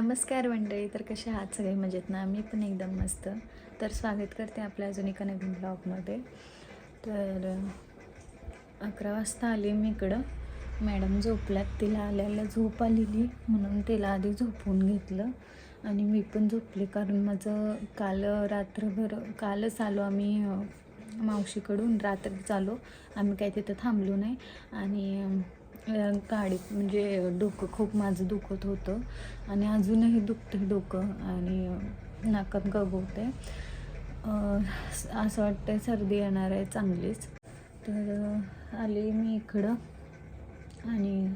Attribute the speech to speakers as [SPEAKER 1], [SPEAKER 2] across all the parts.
[SPEAKER 1] नमस्कार मंडळी तर कसे आहात सगळे? मजेत ना? मी पण एकदम मस्त. तर स्वागत करते आपल्या अजून एका नवीन ब्लॉगमध्ये. तर अकरा वाजता आली मी इकडं. मॅडम झोपल्यात. तिला आल्याला झोप आलेली म्हणून तिला आधी झोपून घेतलं. आणि मी पण झोपले कारण माझं काल रात्रभर कालच आलो आम्ही मावशीकडून. रात्रीच आलो. आम्ही काही तिथं थांबलो नाही. आणि अं, म्हणजे डोकं खूप माझं दुखत होतं. आणि अजूनही दुखतं डोकं आणि नाकात गगवते असं वाटतं सर्दी येणार आहे चांगलीच. तर आली मी इकडं. आणि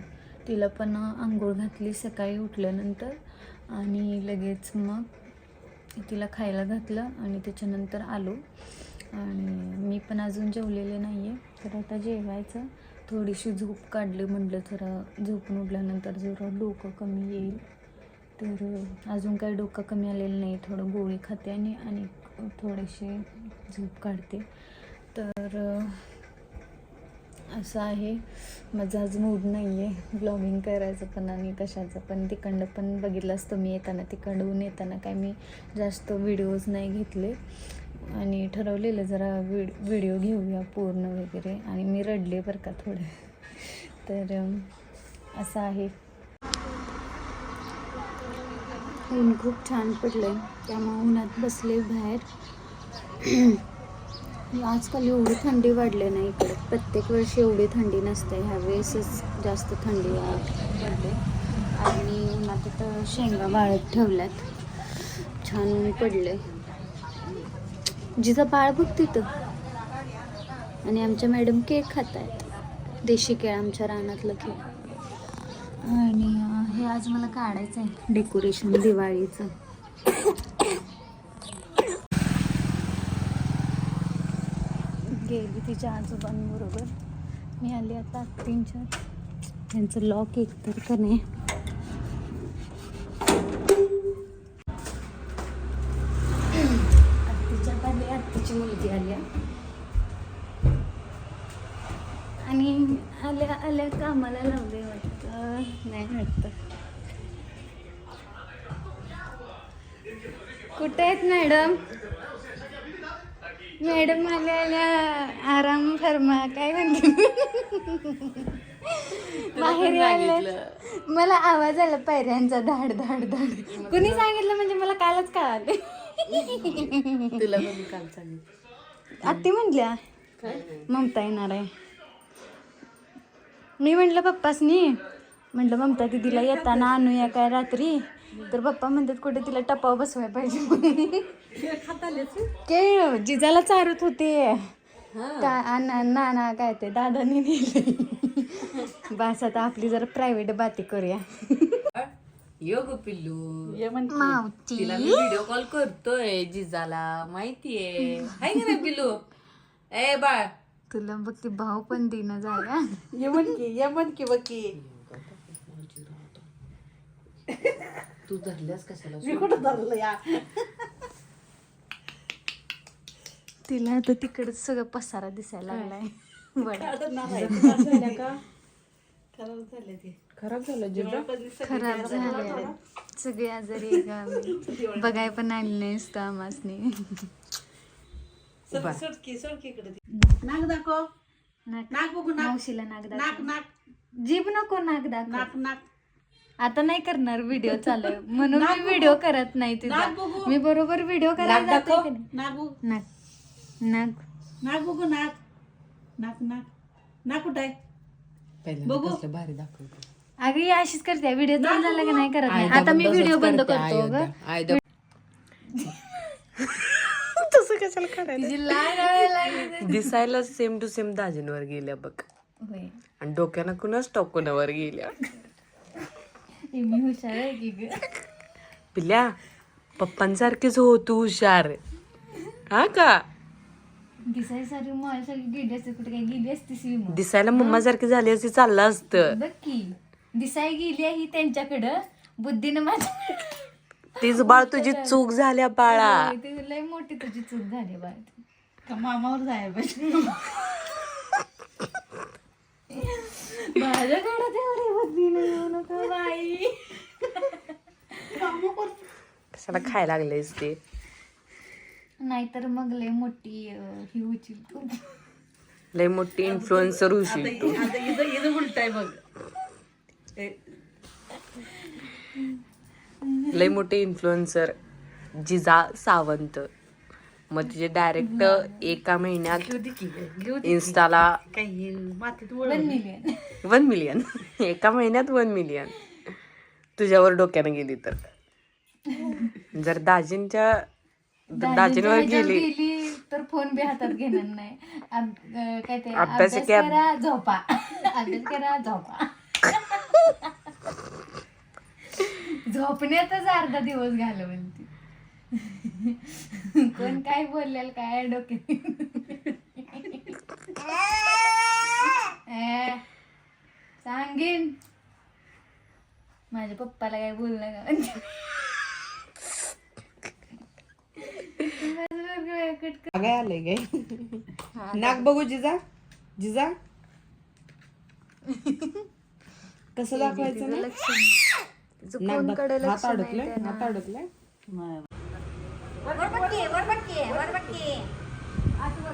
[SPEAKER 1] तिला पण आंघोळ घातली सकाळी उठल्यानंतर. आणि लगेच मग तिला खायला घातलं आणि त्याच्यानंतर आलो. आणि मी पण अजून जेवलेले नाही आहे तर आता जेवायचं. थोडीशी झोप काढली म्हटलं जरा झोपून उठल्यानंतर जरा डोकं कमी येईल. तर अजून काही डोकं कमी आलेलं नाही थोडं गोळी खाते आणि आणि थोडेसे झोप काढते. तर असं आहे. माझा आज मूड नाही आहे ब्लॉगिंग करायचं पण आणि कशाचं पण. तिकडं पण बघितलं असतं मी येताना. तिकडून येताना काय मी जास्त व्हिडिओज नाही घेतले. आणि ठरवलेलं जरा व्हिड व्हिडिओ घेऊया पूर्ण वगैरे. आणि मी रडले बरं का थोडं. तर असं आहे. ऊन खूप छान पडलं त्यामुळे उन्हात बसले बाहेर. आजकाल एवढी थंडी वाढली नाही इकडे. प्रत्येक वर्षी एवढी थंडी नसते. ह्या वेळेसच जास्त थंडी वाढते. आणि उन्हात तर शेंगा वाळत ठेवल्यात. छान ऊन पडले जिचं बाळ बघ तिथं. आणि आमच्या मॅडम केक खात आहेत देशी केळ आमच्या रानातलं केळ आणि हे आज मला काढायचं आहे डेकोरेशन दिवाळीचं. गेली तिच्या आजोबांबरोबर. मी आली आता तीन चार त्यांचं लॉक एक तर का नाही? कामाला लावले वाटतं. नाही वाटतं. कुठे आहेत मॅडम? मॅडम आल्या आराम फरमा. काय म्हणते? बाहेर आल्या मला आवाज आला पायऱ्यांचा. धाड धाड धाड. कुणी सांगितलं म्हणजे मला कालच कळाले.
[SPEAKER 2] तुला काल सांगितलं.
[SPEAKER 1] आत्ती म्हटल्या ममता येणार आहे. मी म्हटलं पप्पासनी. म्हटलं ममता दिदीला येताना आणूया काय रात्री? तर पप्पा म्हणतात कुठे तिला टपाव बसवाय पाहिजे के जिजाला चारत होते. का- नाना काय ते दादानी नेले. बस आता आपली जरा प्रायव्हेट बाती करूया.
[SPEAKER 2] यो गो पिल्लू. तिला मी व्हिडिओ कॉल करतोय जिजाला. माहितीये. हाय का नाही पिल्लू? ए बाळ.
[SPEAKER 1] तुला बघ ती भाऊ पण दिनं झाला.
[SPEAKER 3] यमन की यमन की बकी
[SPEAKER 2] तू धरल्यास कशाला?
[SPEAKER 3] मी कुठं धरलं या?
[SPEAKER 1] तिला आता तिकडच सगळं पसारा दिसायला लागलाय.
[SPEAKER 2] खराब झालं
[SPEAKER 1] खराब झाले सगळे आजारी आहे का आम्ही? बघाय पण आले नाहीस तर आमासनी
[SPEAKER 3] सुटकी सुटकी नाक दाखव.
[SPEAKER 1] नाक
[SPEAKER 3] नाक बघू नाक.
[SPEAKER 1] मावशीला नाक
[SPEAKER 3] नाक
[SPEAKER 1] दाखव.
[SPEAKER 3] नाक
[SPEAKER 1] जीभ नको नाक दाखव.
[SPEAKER 3] नाक नाक.
[SPEAKER 1] आता नाही करणार व्हिडिओ चालू. आहे. म्हणून मी व्हिडिओ करत नाही
[SPEAKER 3] नाक बघू.
[SPEAKER 1] मी बरोबर व्हिडिओ करायला जाते की नाही?
[SPEAKER 3] नाक बघू.
[SPEAKER 1] नाक. नाक.
[SPEAKER 3] नाक बघू नाक. नाक नाक. नाक कुठं आहे?
[SPEAKER 2] पहिल्यांदा
[SPEAKER 3] बघू.
[SPEAKER 2] कसलं भारी दाखवतो
[SPEAKER 1] अगं ही अशीच करते. व्हिडिओ चालू झाला की नाही करत नाही आता मी व्हिडिओ बंद करतो. ग
[SPEAKER 2] कशाला काढायला?
[SPEAKER 1] तिची लाल डोळे लागले
[SPEAKER 2] दिसायला सेम टू सेम दाजींवर गेल्या बघ.
[SPEAKER 1] होय.
[SPEAKER 2] आणि डोक्यानं कुणाच टोकोनावर गेल्या.
[SPEAKER 1] हे मी हुशार आहे की ग?
[SPEAKER 2] पिल्या पप्पांसारखीच हो तू हुशार. हा का?
[SPEAKER 1] दिसाय सारी मॉल सगळी गेली असते कुठे काय गेली असतीस विमा
[SPEAKER 2] दिसायला मम्मा सारखी झाली असती चाललं असतं.
[SPEAKER 1] बघ की दिसाय गेली आहे ही त्यांच्याकडं बुद्धीनं माझ्या
[SPEAKER 2] तीच बाळ तुझी चूक झाल्या बाळा.
[SPEAKER 1] होय, ती लय मोठी तुझी चूक झाली बाळ.
[SPEAKER 3] का मामावर जायला पाहिजे.
[SPEAKER 1] माझ्याकडे तेवढी बुद्धी नाही येऊ नका बाई.
[SPEAKER 2] कशाला खायला लागलेस ते?
[SPEAKER 1] नाहीतर मग लय मोठी अं, ही होशील तू.
[SPEAKER 2] लय मोठी इन्फ्लुएन्सर होशील तू.
[SPEAKER 3] उलटाय बघ.
[SPEAKER 2] लय मोठे इन्फ्लुएन्सर जिजा सावंत. मग तिचे डायरेक्ट एका महिन्यात इन्स्टाला
[SPEAKER 1] वन मिलियन
[SPEAKER 2] एका महिन्यात वन मिलियन तुझ्यावर डोक्यानं गेली तर. जर दाजींच्या दाजींवर गेली
[SPEAKER 1] गेली तर फोन बी हातात घेणार नाही. काय ते
[SPEAKER 2] अभ्यास
[SPEAKER 1] करा झोपा. अभ्यास करा झोपा. झोपण्यातच अर्धा दिवस घालवल ती कोण काय बोललेल काय डोके ए, सांगेन. माझ्या पप्पाला काय बोललं का?
[SPEAKER 3] काय आलंय काय नाक बघू जिजा. जिजा. कसं दाखवायचं ना? नाक दाख- हात अडकलाय? हात अडकलाय?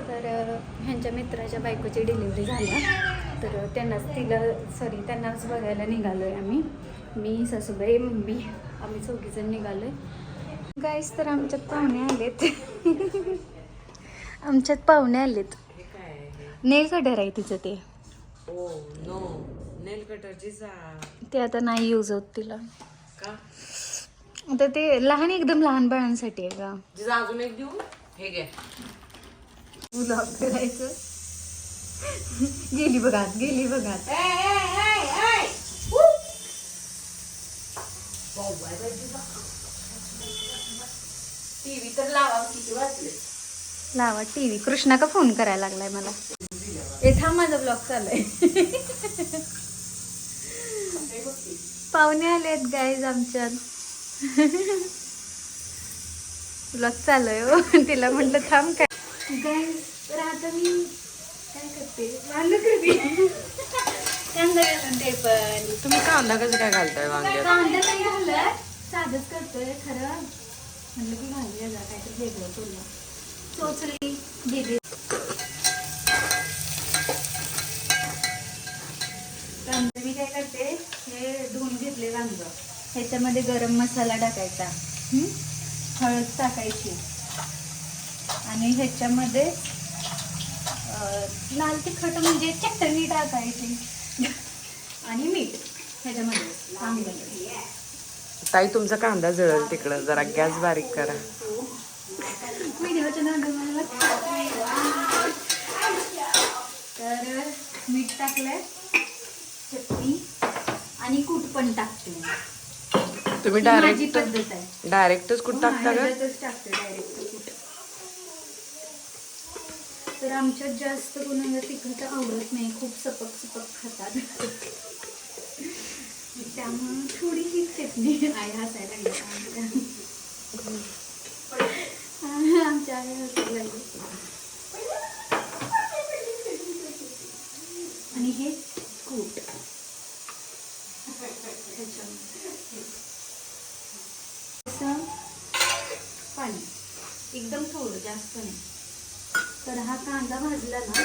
[SPEAKER 1] तर ह्यांच्या मित्राच्या बायकोची डिलिव्हरी झाल्या तर त्यांनाच तिला सॉरी त्यांनाच बघायला निघालो आहे आम्ही. मी सासूबाई मम्मी आम्ही चौघीजण निघालो आहे गाईस तर आमच्यात पाहुणे आलेत. आमच्यात पाहुणे आलेत. नेल कटर आहे तिचं ते.
[SPEAKER 2] नो नेल कटर जिजा
[SPEAKER 1] ते आता नाही यूज होत तिला.
[SPEAKER 2] का?
[SPEAKER 1] आता ते लहान एकदम लहान बाळांसाठी आहे का
[SPEAKER 2] जिजा अजून एक देऊ? हे घे.
[SPEAKER 1] करायचं. गेली बघा गेली बघा.
[SPEAKER 2] टीव्ही तर लावा किती वाजले?
[SPEAKER 1] लावा टी व्ही. कृष्णा का फोन करायला लागलाय मला? ए थांब माझा ब्लॉग चालू आहे पाहुणे आलेत गाईज आमच्यात. ब्लॉग चालू आहे हो. तिला म्हटलं थांब काय. तर आता मी काय करते? वांग करते. कांदा घालून ते पण.
[SPEAKER 2] तुम्ही कांदा कसं काय घालताय वांग्यात?
[SPEAKER 1] कांदा नाही घालत. साधच करतोय खरं. म्हणलं की घालूया जा काहीतरी वेगळं तुला चोचली गेली कांदा मी काय करते? हे धुवून घेतले वांग. ह्याच्यामध्ये गरम मसाला टाकायचा. हं? हळद टाकायची. आणि ह्याच्यामध्ये लाल तिखट म्हणजे चटणी टाकायची. आणि मीठ ह्याच्यामध्ये चांगलं.
[SPEAKER 2] ताई तुमचा कांदा जळल तिकडं. जरा गॅस बारीक करा.
[SPEAKER 1] नादाला तर मीठ टाकलंय चटणी आणि कूट पण टाकते.
[SPEAKER 2] तुम्ही
[SPEAKER 1] ही माझी
[SPEAKER 2] डायरेक्ट
[SPEAKER 1] पद्धत आहे.
[SPEAKER 2] डायरेक्टच कुठं टाकता का?
[SPEAKER 1] ह्याच्यातच टाकते डायरेक्ट कूट तर आमच्यात जास्त कोणाला तिखट आवडत नाही खूप सपक सपक खातात. त्यामुळे थोडी ही चटणी आई हसायला लागली. आमच्या आमच्या आई हसायला लागली. आणि हे कूट. ह्याच्यामध्ये. असं पाणी एकदम थोडं जास्त नाही. तर हा कांदा भाजला ना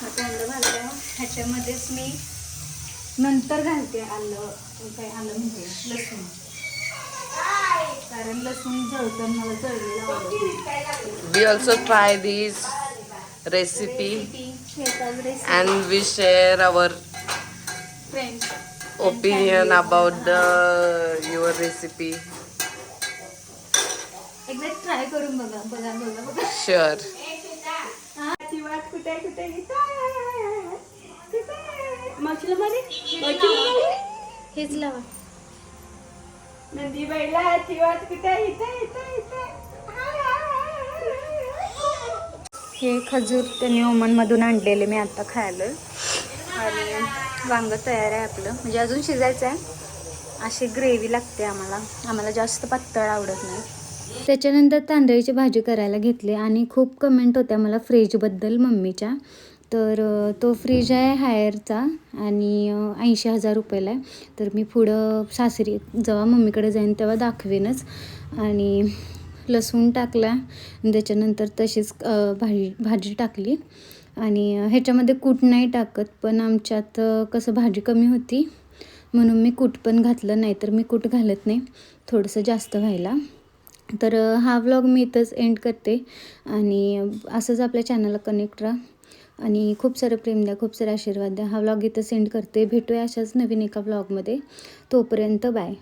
[SPEAKER 1] हा कांदा भाजला ह्याच्यामध्येच मी नंतर घालते आलं काय आलं म्हणजे लसूण. कारण लसूण जळतं मला जळलेलं आवडत.
[SPEAKER 2] We also try this recipe and we share our
[SPEAKER 1] friends
[SPEAKER 2] opinion about the your recipe
[SPEAKER 1] एकदा ट्राय करून बघा बघा बघा बघा.
[SPEAKER 2] शुअर
[SPEAKER 3] वाट कुठे कुठे मछलं
[SPEAKER 1] हेच लावा.
[SPEAKER 3] नंदी बैला ती वाट कुठे इथे इथे इथे.
[SPEAKER 1] हे खजूर त्यांनी ओमनमधून आणलेले मी आता खायला आणि वांग तयार आहे आपलं. म्हणजे अजून शिजायचं आहे. अशी ग्रेव्ही लागते आम्हाला. आम्हाला जास्त पातळ आवडत नाही. त्याच्यानंतर तांदळीची भाजी करायला घेतली आणि खूप कमेंट होत्या मला फ्रीजबद्दल मम्मीच्या. तर तो फ्रीज आहे हायरचा आणि ऐंशी हजार रुपयाला आहे. तर मी पुढं सासरी जेव्हा मम्मीकडे जाईन तेव्हा दाखवेनच. आणि लसूण टाकला. आणि त्याच्यानंतर तशीच भाजी भाजी टाकली. आणि ह्याच्यामध्ये कूट नाही टाकत पण आमच्यात कसं भाजी कमी होती म्हणून मी कूट पण घातलं नाही तर मी कूट घालत नाही थोडंसं जास्त व्हायला. तर हा व्लॉग मी इथंच एंड करते. आणि असंच आपल्या चॅनलला कनेक्ट राहा. आणि खूप सारं प्रेम द्या खूप सारे आशीर्वाद द्या. हा व्लॉग इथं सेंड करते. भेटूया अशाच नवीन एका व्लॉगमध्ये तोपर्यंत बाय